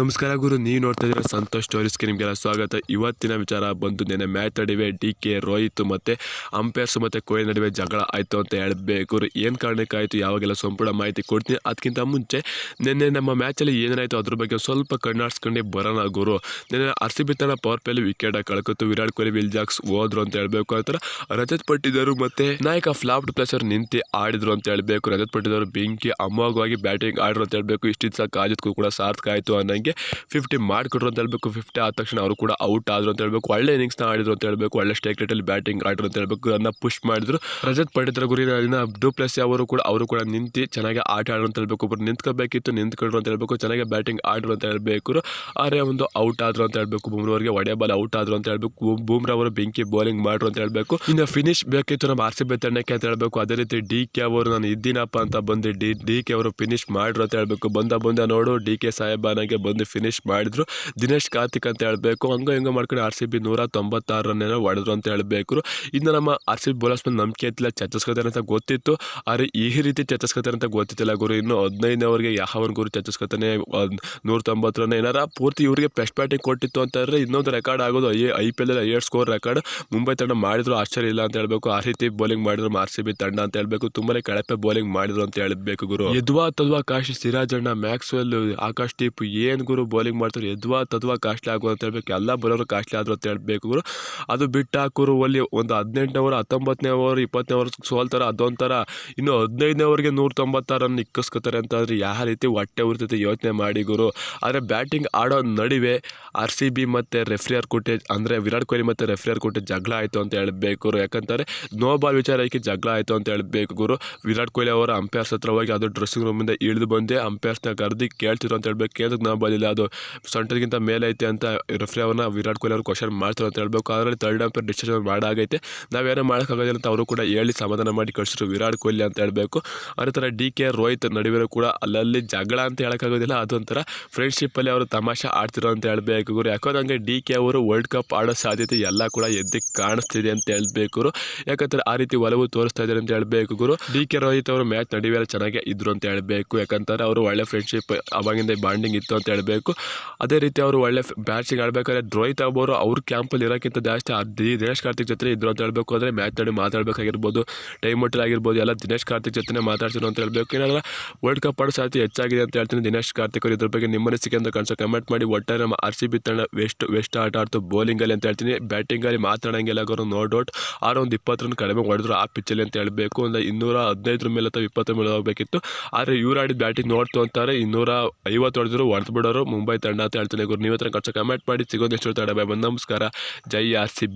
ನಮಸ್ಕಾರ ಗುರು, ನೀವು ನೋಡ್ತಾ ಇದ್ದೀರಾ ಸಂತೋಷ್ ಸ್ಟೋರೀಸ್ಗೆ ನಿಮಗೆಲ್ಲ ಸ್ವಾಗತ. ಇವತ್ತಿನ ವಿಚಾರ ಬಂದು ನೆನೆ ಮ್ಯಾಚ್ ನಡುವೆ ಡಿ ಕೆ ರೋಹಿತ್ ಮತ್ತು ಅಂಪೈರ್ಸ್ ಮತ್ತು ಕೊಹ್ಲಿ ನಡುವೆ ಜಗಳ ಆಯಿತು ಅಂತ ಹೇಳಬೇಕು ಏನು ಕಾರಣಕ್ಕಾಯಿತು? ಯಾವಾಗೆಲ್ಲ ಸಂಪೂರ್ಣ ಮಾಹಿತಿ ಕೊಡ್ತೀನಿ. ಅದಕ್ಕಿಂತ ಮುಂಚೆ ನಿನ್ನೆ ನಮ್ಮ ಮ್ಯಾಚಲ್ಲಿ ಏನಾಯಿತು ಅದ್ರ ಬಗ್ಗೆ ಸ್ವಲ್ಪ ಕಣ್ಣಾಡ್ಸ್ಕೊಂಡೆ ಬರೋಣ ಗುರು. ನೆನ್ನೆ ಆರ್ ಸಿ ಪವರ್ ಪ್ಲೇಲಿ ವಿಕೆಟ್ ಕಳ್ಕೊತು ವಿರಾಟ್ ಕೊಹ್ಲಿ, ವಿಲ್ ಜಾಕ್ಸ್ ಹೋದ್ರು ಅಂತ ಹೇಳಬೇಕು. ಆ ಥರ ರಜತ್ ಪಟ್ಟಿದ್ದರು ಮತ್ತು ನಾಯಕ ಫ್ಲಾಪ್ಡ್ ಪ್ಲೇಸರ್ ನಿಂತು ಆಡಿದ್ರು ಅಂತ ಹೇಳಬೇಕು. ರಜತ್ ಪಟ್ಟಿದರು ಬೆಂಕಿ ಅಮೋಘವಾಗಿ ಬ್ಯಾಟಿಂಗ್ ಆಡಿದ್ರು ಅಂತ ಹೇಳಬೇಕು. ಇಷ್ಟಿದ್ದ ಸಾಕು ಕೂಡ ಸಾರ್ಥಕ ಆಯಿತು ಅನ್ನಂಗೆ ಫಿಫ್ಟಿ ಮಾಡಿಕೊಟ್ರು ಅಂತ ಹೇಳಬೇಕು ಫಿಫ್ಟಿ ಆದ ತಕ್ಷಣ ಅವರು ಕೂಡ ಔಟ್ ಆದ್ರು ಅಂತ ಹೇಳಬೇಕು ಒಳ್ಳೆ ಇನ್ನಿಂಗ್ಸ್ನ ಆಡಿದ್ರು ಅಂತ ಹೇಳಬೇಕು ಒಳ್ಳೆ ಸ್ಟೇಕ್ ರೇಟಲ್ಲಿ ಬ್ಯಾಟಿಂಗ್ ಆಡಿದ್ರು ಅಂತ ಹೇಳಬೇಕು ಅದನ್ನ ಪುಷ್ ಮಾಡಿದ್ರು ರಜತ್ ಪಂಡಿತರ ಗುರಿನ ಡೂಪ್ಲೆಸ್ ಅವರು ಕೂಡ ಅವರು ಕೂಡ ನಿಂತು ಚೆನ್ನಾಗಿ ಆಟ ಆಡ್ರು ಅಂತ ಹೇಳಬೇಕು ಒಬ್ಬರು ನಿಂತ್ಕೋಬೇಕಿತ್ತು ನಿಂತ್ಕೊಂಡ್ರು ಅಂತ ಹೇಳಬೇಕು ಚೆನ್ನಾಗಿ ಬ್ಯಾಟಿಂಗ್ ಆಡ್ರು ಅಂತ ಹೇಳಬೇಕು ಆದರೆ ಒಂದು ಔಟ್ ಆದ್ರು ಅಂತ ಹೇಳಬೇಕು ಬುಮ್ರವರಿಗೆ ಒಡೆ ಬಾಲ್ ಔಟ್ ಆದ್ರು ಅಂತ ಹೇಳಬೇಕು ಬೂಮ್ರಾ ಅವರು ಬೆಂಕಿ ಬೌಲಿಂಗ್ ಮಾಡ್ರು ಅಂತ ಹೇಳಬೇಕು ಇನ್ನು ಫಿನಿಶ್ ಬೇಕಿತ್ತು ನಮ್ಮ ಆರ್ ಸಿ ಬಿ ತಂಡಕ್ಕೆ ಅಂತ ಹೇಳಬೇಕು ಅದೇ ರೀತಿ ಡಿ ಕೆ ಅವರು ನಾನು ಇದ್ದೀನಪ್ಪ ಅಂತ ಬಂದು ಡಿ ಡಿ ಕೆ ಅವರು ಫಿನಿಶ್ ಮಾಡ್ರು ಅಂತ ಹೇಳಬೇಕು ಬಂದ ಬಂದ ನೋಡು ಡಿ ಕೆ ಸಾಹೇಬಾನಾಗೆ ಬಂದು ಫಿನಿಶ್ ಮಾಡಿದ್ರು. ದಿನೇಶ್ ಕಾರ್ತಿಕ್ ಅಂತ ಹೇಳಬೇಕು. ಹಂಗ ಹಿಂಗ ಮಾಡ್ಕೊಂಡು ಆರ್ ಸಿ ಬಿ ನೂರ ತೊಂಬತ್ತಾರು ರನ್ ಏನೋ ಹೊಡೆದ್ರು ಅಂತ ಹೇಳಬೇಕು. ಇನ್ನು ನಮ್ಮ ಆರ್ ಸಿ ಬಿ ಬೌಲರ್ಸ್ ಮೇಲೆ ನಂಬಿಕೆ ಇತ್ತಿಲ್ಲ ಚರ್ಚಿಸ್ಕೋತಾರೆ ಅಂತ ಗೊತ್ತಿತ್ತು. ಆದರೆ ಈ ರೀತಿ ಚರ್ಚಿಸ್ಕೋತಾರೆ ಅಂತ ಗೊತ್ತಿತ್ತಿಲ್ಲ ಗುರು. ಇನ್ನು ಹದಿನೈದನವರಿಗೆ ಯಾವ ಗುರು ಚರ್ಚಿಸ್ಕೊತಾನೆ ನೂರ ತೊಂಬತ್ತು ರನ್ ಏನಾರ? ಪೂರ್ತಿ ಇವರಿಗೆ ಪೆಸ್ಟ್ ಬ್ಯಾಟಿಂಗ್ ಕೊಟ್ಟಿತ್ತು ಅಂತಂದರೆ ಇನ್ನೊಂದು ರೆಕಾರ್ಡ್ ಆಗೋದು. I I P L higher score record Mumbai ತಂಡ ಮಾಡಿದ್ರು, ಆಶ್ಚರ್ಯ ಇಲ್ಲ ಅಂತ ಹೇಳ್ಬೇಕು. ಆ ರೀತಿ ಬೌಲಿಂಗ್ ಮಾಡಿದ್ರು ಆರ್ ಸಿ ಬಿ ತಂಡ ಅಂತ ಹೇಳಬೇಕು. ತುಂಬಾನೇ ಕಳಪೆ ಬೌಲಿಂಗ್ ಮಾಡಿದ್ರು ಅಂತ ಹೇಳ್ಬೇಕು ಗುರು. ಯದ್ವಾ ತದ್ವಾ ಕಾಶಿ ಸಿರಾಜಣ್ಣ ಮ್ಯಾಕ್ಸ್ವೆಲ್ ಆಕಾಶ್ ಟೀಪ್ ಏನ್ ಗುರು ಬೌಲಿಂಗ್ ಮಾಡ್ತಾರೆ, ಯದ್ವಾ ತದ್ವಾ ಕಾಸ್ಟ್ಲಿ ಆಗು ಅಂತ ಹೇಳ್ಬೇಕು. ಎಲ್ಲ ಬರೋರು ಕಾಸ್ಟ್ಲಿ ಆದ್ರು ಅಂತ ಹೇಳ್ಬೇಕು ಗುರು. ಅದು ಬಿಟ್ಟು ಹಾಕೋರು ಅಲ್ಲಿ ಒಂದು ಹದಿನೆಂಟನೇ ಓವರ್ ಹತ್ತೊಂಬತ್ತನೇ ಓವರ್ ಇಪ್ಪತ್ತನೇ ಓವರ್ ಸೋಲ್ತಾರೆ, ಅದೊಂಥರ ಇನ್ನು ಹದಿನೈದನೇ ಅವರಿಗೆ ನೂರ ತೊಂಬತ್ತಾರು ರನ್ ಅಂತಂದರೆ ಅಂತಂದ್ರೆ ಯಾವ ರೀತಿ ಹೊಟ್ಟೆ ಉರ್ತೈತೆ ಯೋಚನೆ ಮಾಡಿ ಗುರು. ಆದರೆ ಬ್ಯಾಟಿಂಗ್ ಆಡೋ ನಡುವೆ ಆರ್ ಸಿ ಬಿ ಮತ್ತು ರೆಫ್ರಿಯರ್ ಕೊಟ್ಟೆ ಅಂದರೆ ವಿರಾಟ್ ಕೊಹ್ಲಿ ಮತ್ತು ರೆಫ್ರಿಯರ್ ಕೊಟ್ಟೆ ಜಗಳ ಆಯಿತು ಅಂತ ಹೇಳ್ಬೇಕು ಗುರು. ಯಾಕಂತಾರೆ ನೋ ಬಾಲ್ ವಿಚಾರಕ್ಕೆ ಜಗಳ ಆಯಿತು ಅಂತ ಹೇಳಬೇಕು ಗುರು. ವಿರಾಟ್ ಕೊಹ್ಲಿ ಅವರ ಅಂಪೈರ್ಸ್ ಹತ್ರ ಹೋಗಿ ಅದು ಡ್ರೆಸ್ಸಿಂಗ್ ರೂಮಿಂದ ಇಳಿದು ಬಂದೆ ಅಂಪೈರ್ಸ್ನ ಕರೆದು ಕೇಳ್ತಿದ್ರು ಅಂತ ಹೇಳ್ಬೇಕು ಕೇಳಿದ್ರೆ ನೋ ಬಾಲ್ ಇಲ್ಲ, ಅದು ಸೆಂಟರ್ಗಿಂತ ಮೇಲೆ ಐತೆ ಅಂತ ರೆಫ್ರಿ ಅವ್ರನ್ನ ವಿರಾಟ್ ಕೊಹ್ಲಿ ಅವರು ಕ್ವಶನ್ ಮಾಡ್ತಾರೆ ಅಂತ ಹೇಳ್ಬೇಕು. ಅದರಲ್ಲಿ ತರ್ಡ್ ಅಂಪೇರ್ ಡಿಸಿಷನ್ ಮಾಡಾಗೈತೆ. ನಾವೇನೋ ಮಾಡೋಕ್ಕಾಗೋದಿಲ್ಲ ಅಂತ ಅವರು ಕೂಡ ಹೇಳಿ ಸಮಾಧಾನ ಮಾಡಿ ಕಳಿಸಿದ್ರು ವಿರಾಟ್ ಕೊಹ್ಲಿ ಅಂತ ಹೇಳಬೇಕು. ಅದೇ ಥರ ಡಿ ಕೆ ರೋಹಿತ್ ನಡುವೆ ಕೂಡ ಅಲ್ಲಲ್ಲಿ ಜಗಳ ಅಂತ ಹೇಳೋಕ್ಕಾಗೋದಿಲ್ಲ. ಅದೊಂಥರ ಫ್ರೆಂಡ್ಶಿಪ್ಪಲ್ಲಿ ಅವರು ತಮಾಷೆ ಆಡ್ತಿರೋ ಅಂತ ಹೇಳಬೇಕು ಗುರು. ಯಾಕಂದ್ರೆ ಡಿ ಕೆ ಅವರು ವರ್ಲ್ಡ್ ಕಪ್ ಆಡೋ ಸಾಧ್ಯತೆ ಎಲ್ಲ ಕೂಡ ಎದ್ದು ಕಾಣಿಸ್ತಿದೆ ಅಂತ ಹೇಳಬೇಕು ಯಾಕಂದ್ರೆ ಆ ರೀತಿ ಒಲವು ತೋರಿಸ್ತಾ ಇದ್ದಾರೆ ಅಂತ ಹೇಳಬೇಕು ಗುರು. ಡಿ ಕೆ ರೋಹಿತ್ ಅವರು ಮ್ಯಾಚ್ ನಡುವೆ ಚೆನ್ನಾಗಿ ಇದ್ರು ಅಂತ ಹೇಳಬೇಕು. ಯಾಕಂತಾರೆ ಅವರು ಒಳ್ಳೆ ಫ್ರೆಂಡ್ಶಿಪ್ ಅವಾಗಿಂದ ಬಾಂಡಿಂಗ್ ಇತ್ತು ಅಂತ ಹೇಳ್ಬೇಕು. ಅದೇ ರೀತಿ ಅವರು ಒಳ್ಳೆ ಬ್ಯಾಟ್ಸಿಂಗ್ ಆಡಬೇಕಾದ್ರೆ ರೋಹಿತ್ ಅವರು ಅವ್ರ ಕ್ಯಾಂಪಲ್ಲಿ ಇರೋಕ್ಕಿಂತ ಜಾಸ್ತಿ ದಿನೇಶ್ ಕಾರ್ತಿಕ್ ಜೊತೆ ಇದ್ರು ಅಂತ ಹೇಳಬೇಕು. ಅಂದರೆ ಮ್ಯಾಚ್ ನೋಡಿ ಮಾತಾಡಬೇಕಾಗಿರ್ಬೋದು. ಟೈಮ್ ಮಟ್ಟಲ್ಲಿ ಆಗಿರ್ಬೋದು. ಎಲ್ಲ ದಿನೇಶ್ ಕಾರ್ತಿಕ್ ಜೊತೆ ಮಾತಾಡ್ತೀನಿ ಅಂತ ಹೇಳಬೇಕು. ಏನಾದ್ರೆ ವರ್ಲ್ಡ್ ಕಪ್ ಆಡೋ ಸಾಧ್ಯತೆ ಹೆಚ್ಚಾಗಿದೆ ಅಂತ ಹೇಳ್ತೀನಿ. ದಿನೇಶ್ ಕಾರ್ತಿಕ್ ಅವರು ಇದ್ರ ಬಗ್ಗೆ ನಿಮ್ಮ ಅನಿಸಿಕೆ ಅಂತ ಕನ್ಸೋ ಕಮೆಂಟ್ ಮಾಡಿ. ಒಟ್ಟಾರೆ ನಮ್ಮ ಆರ್ ಸಿ ಬಿ ತಂಡ ವೆಸ್ಟ್ ವೆಸ್ಟ್ ಆಟ ಆಡ್ತು ಬೌಲಿಂಗಲ್ಲಿ ಅಂತ ಹೇಳ್ತೀನಿ. ಬ್ಯಾಟಿಂಗಲ್ಲಿ ಮಾತಾಡೋಂಗಿಲ್ಲ ಅವರು ನೋ ಡೌಟ್ ಆರು ಒಂದು ಇಪ್ಪತ್ತು ಕಡಿಮೆ ಹೊಡೆದ್ರು ಆ ಪಿಚ್ಚಲ್ಲಿ ಅಂತ ಹೇಳಬೇಕು. ಒಂದು ಇನ್ನೂರ ಹದಿನೈದರ ಮೇಲೆ ಅಥವಾ ಇಪ್ಪತ್ತರ ಮೇಲೆ ಹೋಗಬೇಕಿತ್ತು. ಆದರೆ ಇವ್ರು ಆಡಿದ ಬ್ಯಾಟಿಂಗ್ ನೋಡ್ತು ಅಂತಾರೆ. ಇನ್ನೂರ ಐವತ್ತು ಹೊಡೆದ್ರು ಹೊಡೆದು ಬಿಡೋರು ಮುಂಬೈ ತಂಡ ಅಂತ ಹೇಳ್ತೀನಿ ಗುರು. ನೀವು ಹತ್ರ ಖರ್ಚು ಕಮೆಂಟ್ ಮಾಡಿ. ಸಿಗೋದು ಎಷ್ಟು ತಡ ಬಾಯ್ ನಮಸ್ಕಾರ. ಜೈ ಆರ್ ಸಿ